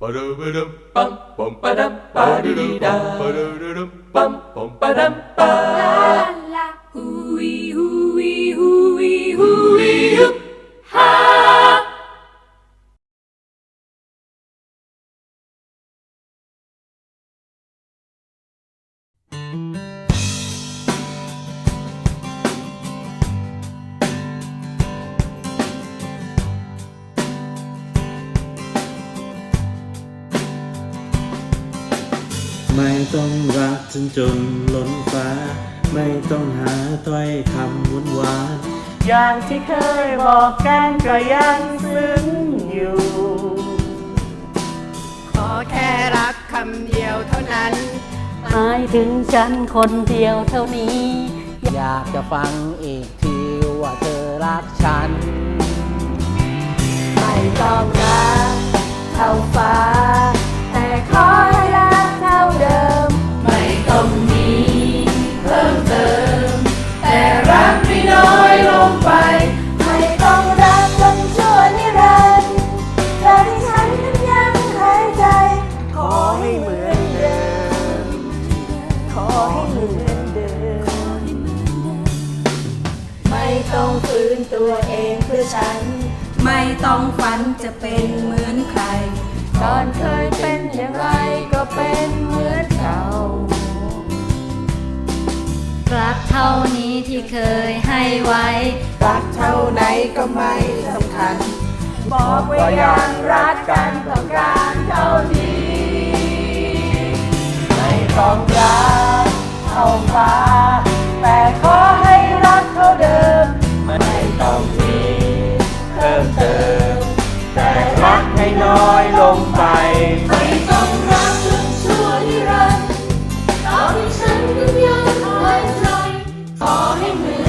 Ba-da-ba-da-bum-bum-ba-dum-ba-dee-da. Ba-da-da-dum-bum-bum-ba-dum-ba. ไม่ต้องรักจนจนล้นฟ้า ไม่ต้องหาถ้อยคำวุ่นวานอย่างที่เคยบอกกันก็ยังซึ้งอยู่ ขอแค่รักคำเดียวเท่านั้น หมายถึงฉันคนเดียวเท่านี้ อยากจะฟังอีกทีว่าเธอรักฉัน ไม่ต้องรักเท่าฟ้า อให้เหมือนเดิม ไม่ต้องฝืนตัวเองเพื่อฉัน ไม่ต้องฝันจะเป็นเหมือนใครก่อนเคยเป็นอย่างไรก็เป็นเหมือนเก่า รักเท่านี้ที่เคยให้ไว้ รักเท่าไหนก็ไม่สำคัญ บอกไว่ายังรักกันต้องการเท่านี้ ไม่ต้องรัก น้อยลงไป ไม่ต้องรักจนชั่วนิรันดร์ตอนที่ฉันยังหายใจขอให้เหมือน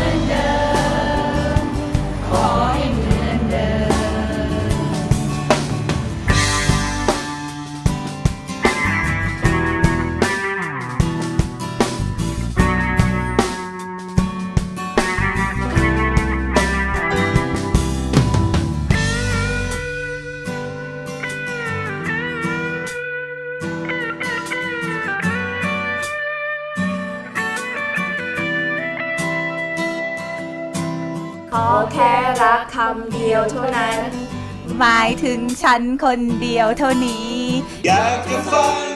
อแค่รักคำเดียวเท่านั้น หมายถึงฉันคนเดียวเท่านี้ อยากจะฟัง